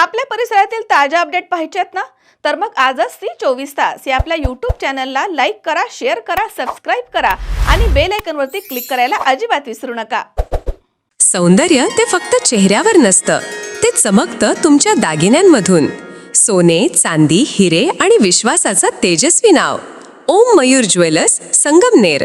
आपल्या परिसरातील ताज्या अपडेट पाहिजेत ना? तर मग आजच सी चोवीस तास या आपल्या यूट्यूब चॅनलला लाईक करा शेअर करा सबस्क्राईब करा आणि बेल आयकॉनवरती क्लिक करायला अजिबात विसरू नका. सौंदर्य ते फक्त चेहऱ्यावर नसतं. ते चमकतं तुमच्या दागिन्यांमधून. सोने चांदी हिरे आणि विश्वासाचं तेजस्वी नाव. ओम मयूर ज्वेलर्स संगमनेर.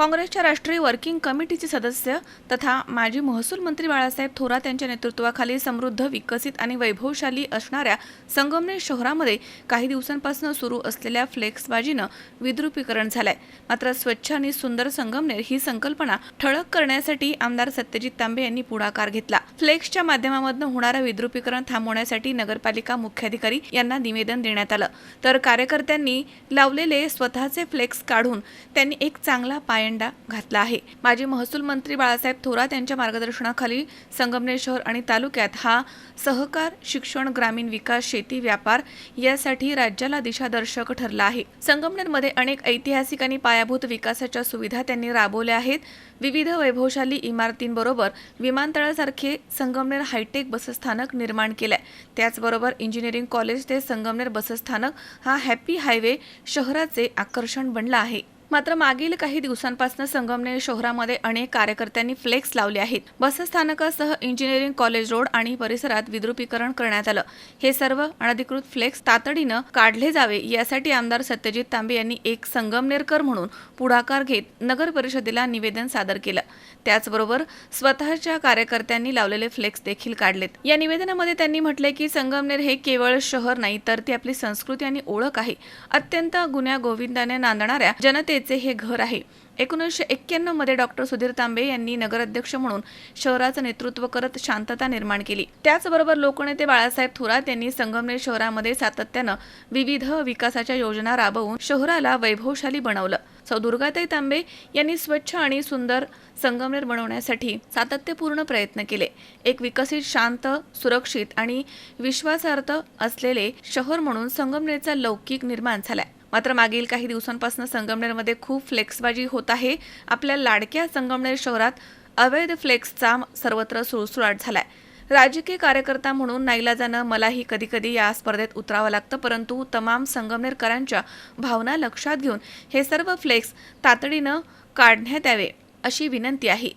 काँग्रेसच्या राष्ट्रीय वर्किंग कमिटीचे सदस्य तथा माजी महसूल मंत्री बाळासाहेब थोरात यांच्या नेतृत्वाखाली समृद्ध विकसित आणि वैभवशाली असणाऱ्या संगमनेर शहरामध्ये काही दिवसांपासून सुरू असलेल्या फ्लेक्सबाजीनं विद्रुपीकरण झालंय. मात्र स्वच्छ आणि सुंदर संगमनेर ही संकल्पना ठळक करण्यासाठी आमदार सत्यजित तांबे यांनी पुढाकार घेतला. फ्लेक्सच्या माध्यमामधून होणारं विद्रुपीकरण थांबवण्यासाठी नगरपालिका मुख्याधिकारी यांना निवेदन देण्यात आलं. तर कार्यकर्त्यांनी लावलेले स्वतःचे फ्लेक्स काढून त्यांनी एक चांगला पायंडा घातला आहे. माजी महसूल मंत्री बाळासाहेब थोरात यांच्या मार्गदर्शनाखाली संगमनेर शहर आणि तालुक्यात हा सहकार शिक्षण ग्रामीण विकास शेती व्यापार यासाठी राज्याला दिशादर्शक ठरला आहे. संगमनेरमध्ये अनेक ऐतिहासिक आणि पायाभूत विकासाच्या सुविधा त्यांनी राबवल्या आहेत. विविध वैभवशाली इमारतींबरोबर विमानतळासारखे संगमनेर हायटेक बसस्थानक निर्माण केलंय. त्याचबरोबर इंजिनिअरिंग कॉलेज ते संगमनेर बसस्थानक हा हॅपी हायवे शहराचे आकर्षण बनला आहे. मात्र मागील काही दिवसांपासून संगमनेर शहरामध्ये अनेक कार्यकर्त्यांनी फ्लेक्स लावले आहेत. बसस्थानकासह इंजिनिअरिंग कॉलेज रोड आणि परिसरात विद्रुपीकरण करण्यात आलं. हे सर्व अनधिकृत फ्लेक्स तातडीनं काढले जावे यासाठी आमदार सत्यजित तांबे यांनी एक संगमनेरकर म्हणून पुढाकार घेत नगर परिषदेला निवेदन सादर केलं. त्याचबरोबर स्वतःच्या कार्यकर्त्यांनी लावलेले फ्लेक्स देखील काढलेत. या निवेदनामध्ये त्यांनी म्हटले की संगमनेर हे केवळ शहर नाही तर ती आपली संस्कृती आणि ओळख आहे. अत्यंत गुन्ह्या गोविंदाने नांदणाऱ्या जनतेचे हे घर आहे. एकोणीसशे एक्क्याण्णवमध्ये डॉक्टर सुधीर तांबे यांनी नगराध्यक्ष म्हणून शहराचं नेतृत्व करत शांतता निर्माण केली. त्याचबरोबर लोकनेते बाळासाहेब थोरात यांनी संगमनेर शहरामध्ये सातत्यानं विविध विकासाच्या योजना राबवून शहराला वैभवशाली बनवलं. सौ दुर्गाताई तांबे यांनी स्वच्छ आणि सुंदर संगमनेर बनवण्यासाठी सातत्यपूर्ण प्रयत्न केले. एक विकसित शांत सुरक्षित आणि विश्वासार्थ असलेले शहर म्हणून संगमनेरचा लौकिक निर्माण झालाय. मात्र मागील काही दिवसांपासून संगमनेरमध्ये खूप फ्लेक्सबाजी होत आहे. आपल्या लाडक्या संगमनेर शहरात अवैध फ्लेक्सचा सर्वत्र सुळसुळाट झालाय. राजकीय कार्यकर्ता म्हणून नाईलाजानं मलाही कधीकधी या स्पर्धेत उतरावं लागतं परंतु तमाम संगमनेरकरांच्या भावना लक्षात घेऊन हे सर्व फ्लेक्स तातडीनं काढण्यात यावे अशी विनंती आहे.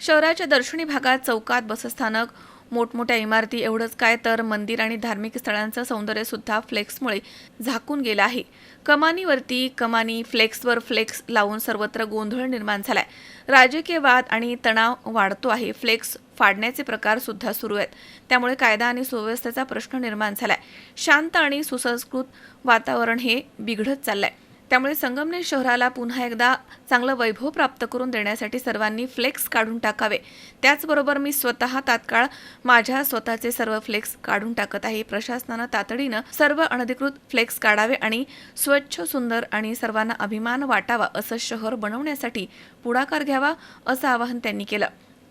शहराच्या दर्शनी भागात चौकात बसस्थानक मोठमोठ्या इमारती एवढंच काय तर मंदिर आणि धार्मिक स्थळांचं सौंदर्यसुद्धा फ्लेक्समुळे झाकून गेलं आहे. कमानीवरती कमानी फ्लेक्सवर फ्लेक्स लावून सर्वत्र गोंधळ निर्माण झालाय. राजकीय वाद आणि तणाव वाढतो आहे. फ्लेक्स फाडण्याचे प्रकार सुद्धा सुरू आहेत. त्यामुळे कायदा आणि सुव्यवस्थेचा प्रश्न निर्माण झालाय. शांत आणि सुसंस्कृत वातावरण हे बिघडत चाललंय. त्यामुळे संगमनेर शहराला पुन्हा एकदा चांगलं वैभव प्राप्त करून देण्यासाठी सर्वांनी फ्लेक्स काढून टाकावे. त्याचबरोबर मी स्वतः तात्काळ माझ्या स्वतःचे सर्व फ्लेक्स काढून टाकत आहे. प्रशासनानं तातडीनं सर्व अनधिकृत फ्लेक्स काढावे आणि स्वच्छ सुंदर आणि सर्वांना अभिमान वाटावा असं शहर बनवण्यासाठी पुढाकार घ्यावा असं आवाहन त्यांनी केलं.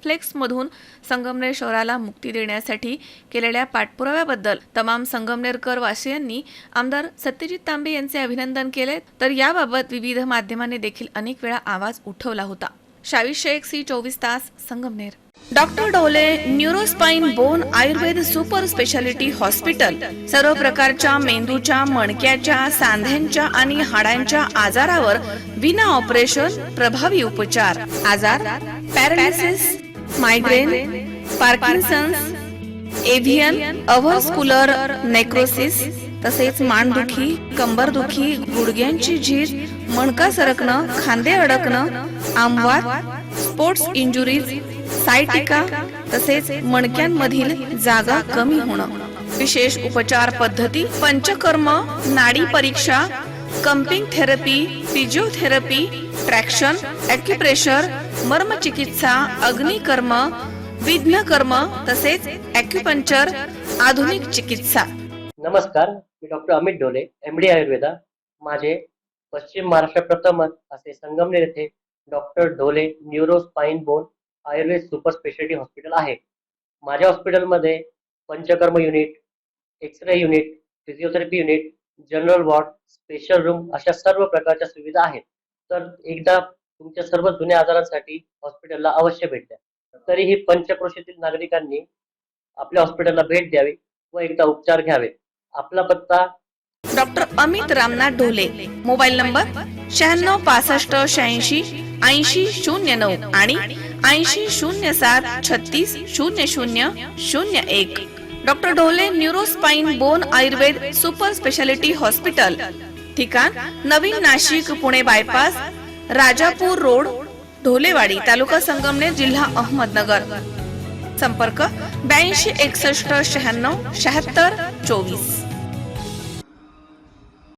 फ्लेक्समधून संगमनेर शहराला मुक्ती देण्यासाठी केलेल्या पाठपुराव्याबद्दल तमाम संगमनेरकर वासियांनी आमदार सत्यजित तांबे यांचे अभिनंदन केले. तर याबाबत विविध माध्यमांनी देखील अनेक वेळा आवाज उठवला होता. शावी शेख सी चोवीस तास Sangamner. Doctor Dole neuro spine bone Ayurveda super speciality hospital. सर्व प्रकारच्या मेंदूच्या मणक्याच्या सांध्यांच्या आणि हाडांच्या आजारावर विना ऑपरेशन प्रभावी उपचार. आजार paralysis migraine Parkinson's avian avascular necrosis तसेच मानदुखी कंबरदुखी गुडघ्यांची झीज मणका सरकणं खांदे अडकणं आमवात स्पोर्ट्स इंजुरीज सायटिका तसेच मणक्यांमधील जागा कमी होणं. विशेष उपचार पद्धती पंचकर्म नाडी परीक्षा cupping therapy physiotherapy traction acupressure मर्मचिकित्सा अग्निकर्म विघ्नकर्म तसेच ॲक्युपंक्चर आधुनिक चिकित्सा. नमस्कार मी डॉक्टर अमित डोले एम डी आयुर्वेदा. माझे पश्चिम महाराष्ट्र प्रथमच असे संगमनेर येथे doctor Dole neuro spine bone Ayurveda super speciality hospital आहे. माझ्या हॉस्पिटलमध्ये panchakarma unit X ray unit physiotherapy unit general ward special room अशा सर्व प्रकारच्या सुविधा आहेत. तर एकदा तुमच्या सर्व जुन्या आजारांसाठी हॉस्पिटलला अवश्य भेट द्या. तरीही पंचक्रोशीतील नागरिकांनी आपल्या हॉस्पिटलला भेट द्यावी व एकदा उपचार घ्यावे. आपला पत्ता doctor Amit Ramnath Dhole mobile number शहाण्णव पासष्ट शहाऐंशी ऐंशी शून्य नऊ आणि ऐंशी शून्य सात छत्तीस शून्य शून्य शून्य एक. Doctor Dhole neuro spine bone Ayurveda super speciality hospital. ठिकाण नवीन नाशिक पुणे बायपास राजापूर रोड ढोलेवाडी तालुका संगमनेर जिल्हा अहमदनगर. संपर्क ब्याऐंशी एकसष्ट शहाण्णव शहात्तर चोवीस.